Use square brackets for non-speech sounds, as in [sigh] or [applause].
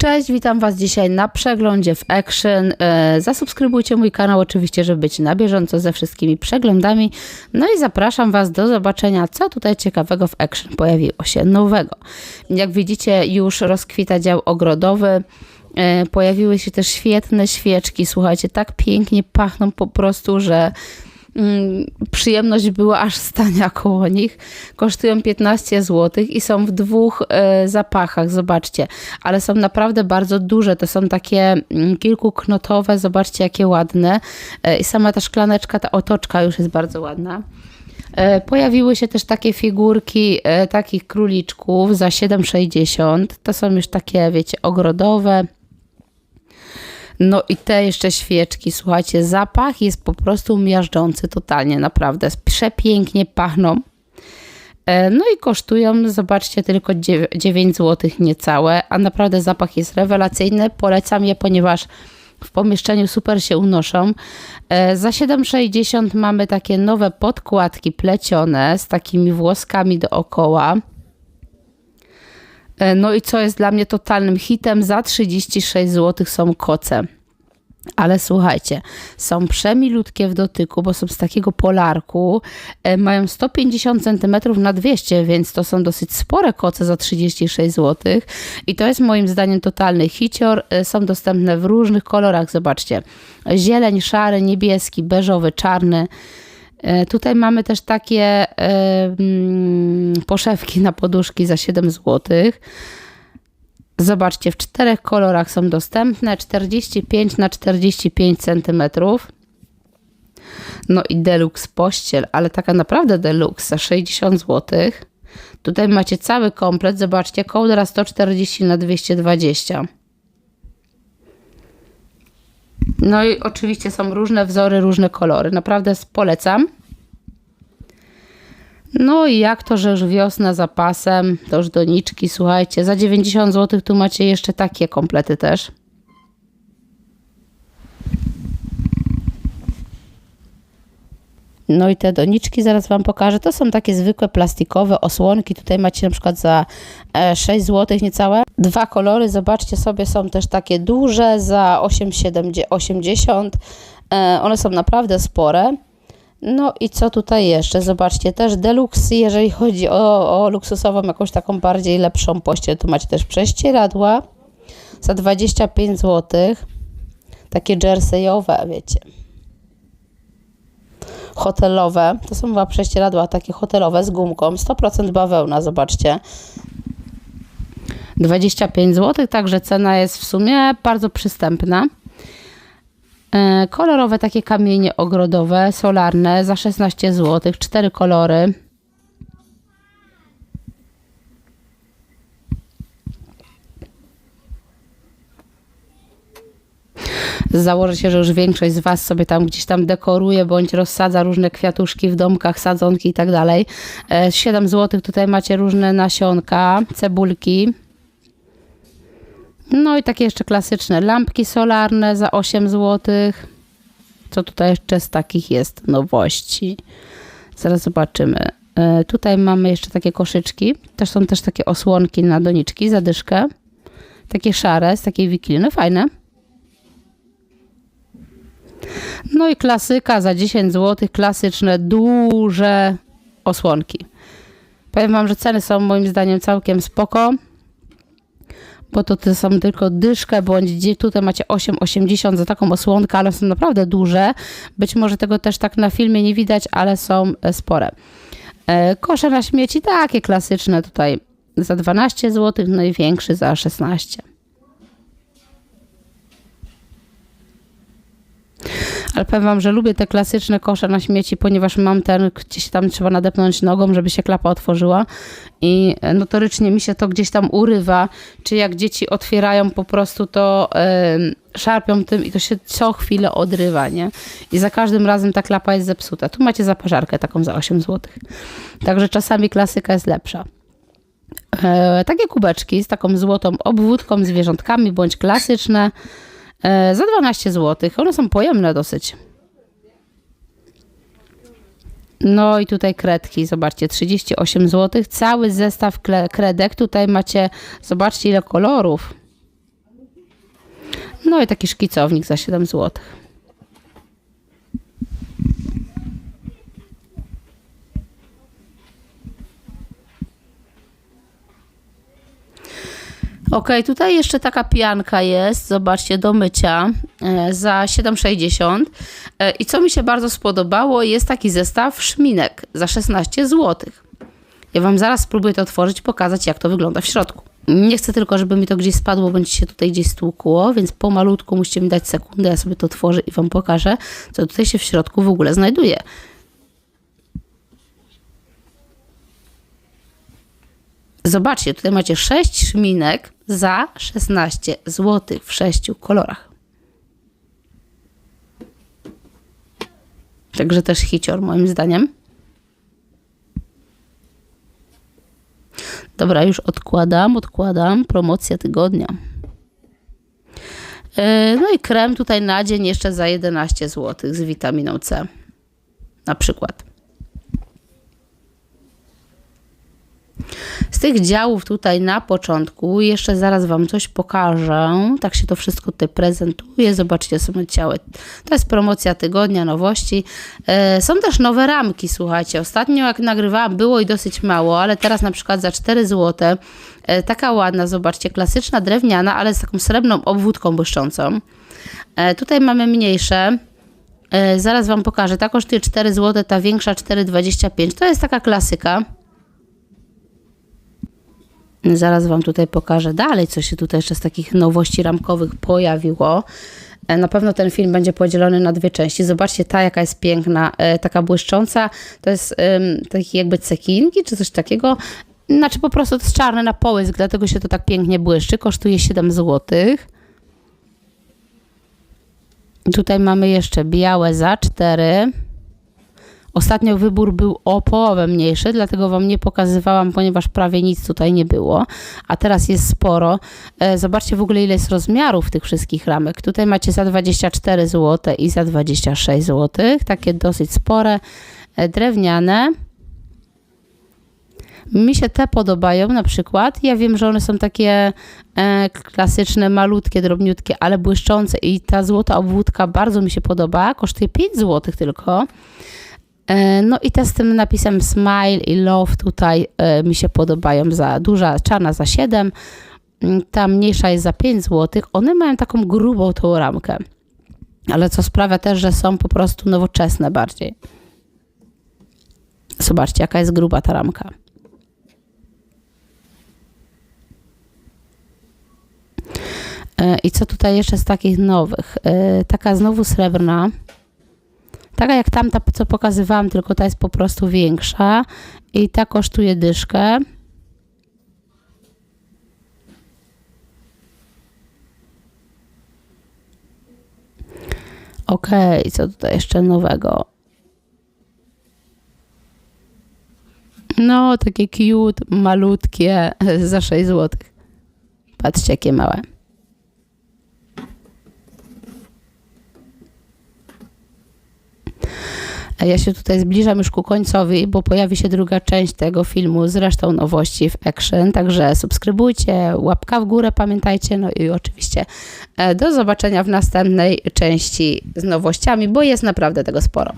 Cześć, witam Was dzisiaj na przeglądzie w Action. E, Zasubskrybujcie mój kanał oczywiście, żeby być na bieżąco ze wszystkimi przeglądami. No i zapraszam Was do zobaczenia, co tutaj ciekawego w Action pojawiło się nowego. Jak widzicie, już rozkwita dział ogrodowy. E, Pojawiły się też świetne świeczki. Słuchajcie, tak pięknie pachną po prostu, że przyjemność była aż stania [laughs] koło nich. Kosztują 15 zł i są w dwóch e, zapachach, zobaczcie. Ale są naprawdę bardzo duże, to są takie mm, kilkuknotowe, zobaczcie jakie ładne. E, I sama ta szklaneczka, ta otoczka już jest bardzo ładna. E, Pojawiły się też takie figurki takich króliczków za 7,60. To są już takie, wiecie, ogrodowe. No i te jeszcze świeczki, słuchajcie, zapach jest po prostu miażdżący totalnie, naprawdę. Przepięknie pachną. E, No i kosztują, zobaczcie, tylko 9 zł niecałe, a naprawdę zapach jest rewelacyjny. Polecam je, ponieważ w pomieszczeniu super się unoszą. E, Za 7,60 mamy takie nowe podkładki plecione z takimi włoskami dookoła. E, No i co jest dla mnie totalnym hitem, za 36 zł są koce. Ale słuchajcie, są przemilutkie w dotyku, bo są z takiego polarku. E, Mają 150 cm na 200, więc to są dosyć spore koce za 36 zł. I to jest moim zdaniem totalny hicior. E, Są dostępne w różnych kolorach, zobaczcie. Zieleń, szary, niebieski, beżowy, czarny. E, Tutaj mamy też takie e, mm, poszewki na poduszki za 7 zł. Zobaczcie, w czterech kolorach są dostępne 45 na 45 cm. No i deluxe pościel, ale taka naprawdę deluxe za 60 zł. Tutaj macie cały komplet, zobaczcie, kołdra 140 na 220. No i oczywiście są różne wzory, różne kolory. Naprawdę polecam. No i jak to, że już wiosna za pasem, to już doniczki, słuchajcie, za 90 zł tu macie jeszcze takie komplety też. No i te doniczki zaraz Wam pokażę. To są takie zwykłe plastikowe osłonki. Tutaj macie na przykład za e, 6 zł niecałe. Dwa kolory, zobaczcie sobie, są też takie duże za 8,80. E, One są naprawdę spore. No i co tutaj jeszcze? Zobaczcie, też deluxe, jeżeli chodzi o, o luksusową, jakąś taką bardziej lepszą pościel, tu macie też prześcieradła za 25 zł. Takie jerseyowe, wiecie. Hotelowe, to są chyba prześcieradła takie hotelowe z gumką, 100% bawełna, zobaczcie. 25 zł, także cena jest w sumie bardzo przystępna. E, Kolorowe takie kamienie ogrodowe, solarne za 16 zł, cztery kolory. Założę się, że już większość z Was sobie tam gdzieś tam dekoruje bądź rozsadza różne kwiatuszki w domkach, sadzonki i tak dalej. E, 7 zł tutaj macie różne nasionka, cebulki. No i takie jeszcze klasyczne lampki solarne za 8 zł. Co tutaj jeszcze z takich jest nowości? Zaraz zobaczymy. E, Tutaj mamy jeszcze takie koszyczki. Też są też takie osłonki na doniczki, zadyszkę. Takie szare, z takiej wikliny, fajne. No i klasyka za 10 zł, klasyczne, duże osłonki. Powiem Wam, że ceny są moim zdaniem całkiem spoko bo to, to są tylko dyszkę, bądź tutaj macie 8,80 za taką osłonkę, ale są naprawdę duże. Być może tego też tak na filmie nie widać, ale są e, spore. E, Kosze na śmieci takie klasyczne tutaj za 12 zł, no i większy za 16. Ale powiem Wam, że lubię te klasyczne kosze na śmieci, ponieważ mam ten, gdzieś tam trzeba nadepnąć nogą, żeby się klapa otworzyła i e, notorycznie mi się to gdzieś tam urywa, czy jak dzieci otwierają po prostu to yy, szarpią tym i to się co chwilę odrywa, nie? I za każdym razem ta klapa jest zepsuta. Tu macie zaparzarkę taką za 8 zł. Także czasami klasyka jest lepsza. E, takie kubeczki z taką złotą obwódką, zwierzątkami bądź klasyczne za 12 zł. One są pojemne dosyć. No i tutaj kredki, zobaczcie, 38 zł. Cały zestaw kredek. Tutaj macie, zobaczcie ile kolorów. No i taki szkicownik za 7 zł. Ok, tutaj jeszcze taka pianka jest, zobaczcie, do mycia e, za 7,60. E, I co mi się bardzo spodobało, jest taki zestaw szminek za 16 zł. Ja Wam zaraz spróbuję to otworzyć, pokazać jak to wygląda w środku. Nie chcę tylko, żeby mi to gdzieś spadło, bądź się tutaj gdzieś stłukło, więc pomalutku musicie mi dać sekundę, ja sobie to otworzę i Wam pokażę, co tutaj się w środku w ogóle znajduje. Zobaczcie, tutaj macie 6 szminek za 16 zł w 6 kolorach. Także też hicior moim zdaniem. Dobra, już odkładam, odkładam. Promocja tygodnia. Yy, No i krem tutaj na dzień jeszcze za 11 zł z witaminą C. Na przykład. Z tych działów tutaj na początku, jeszcze zaraz Wam coś pokażę. Tak się to wszystko tutaj prezentuje. Zobaczcie sobie ciało. To jest promocja tygodnia, nowości. E, Są też nowe ramki, słuchajcie. Ostatnio jak nagrywałam było i dosyć mało, ale teraz na przykład za 4 zł. e, Taka ładna, zobaczcie, klasyczna drewniana, ale z taką srebrną obwódką błyszczącą. E, Tutaj mamy mniejsze. Zaraz Wam pokażę. Ta kosztuje 4 zł, ta większa 4,25. To jest taka klasyka. Zaraz Wam tutaj pokażę dalej, co się tutaj jeszcze z takich nowości ramkowych pojawiło. E, Na pewno ten film będzie podzielony na dwie części. Zobaczcie, ta jaka jest piękna, e, taka błyszcząca. To jest um, taki jakby cekinki czy coś takiego. Znaczy po prostu to jest czarny na połysk, dlatego się to tak pięknie błyszczy. Kosztuje 7 zł. Tutaj mamy jeszcze białe za 4. Ostatnio wybór był o połowę mniejszy, dlatego Wam nie pokazywałam, ponieważ prawie nic tutaj nie było, a teraz jest sporo. E, Zobaczcie w ogóle ile jest rozmiarów tych wszystkich ramek. Tutaj macie za 24 zł i za 26 zł, takie dosyć spore, e, drewniane. Mi się te podobają na przykład. Ja wiem, że one są takie e, klasyczne, malutkie, drobniutkie, ale błyszczące i ta złota obwódka bardzo mi się podoba. Kosztuje 5 zł tylko. E, No i te z tym napisem Smile i Love tutaj e, mi się podobają za duża, czarna za 7, mm, ta mniejsza jest za 5 zł. One mają taką grubą tą ramkę, ale co sprawia też, że są po prostu nowoczesne bardziej. Zobaczcie, jaka jest gruba ta ramka. E, I co tutaj jeszcze z takich nowych? Taka znowu srebrna. Taka jak tamta, co pokazywałam, tylko ta jest po prostu większa i ta kosztuje dyszkę. Okej, co tutaj jeszcze nowego? No, takie cute, malutkie, [laughs] za 6 zł. Patrzcie, jakie małe. Ja się tutaj zbliżam już ku końcowi, bo pojawi się druga część tego filmu z resztą nowości w Action, także subskrybujcie, łapka w górę, pamiętajcie, no i oczywiście e, do zobaczenia w następnej części z nowościami, bo jest naprawdę tego sporo.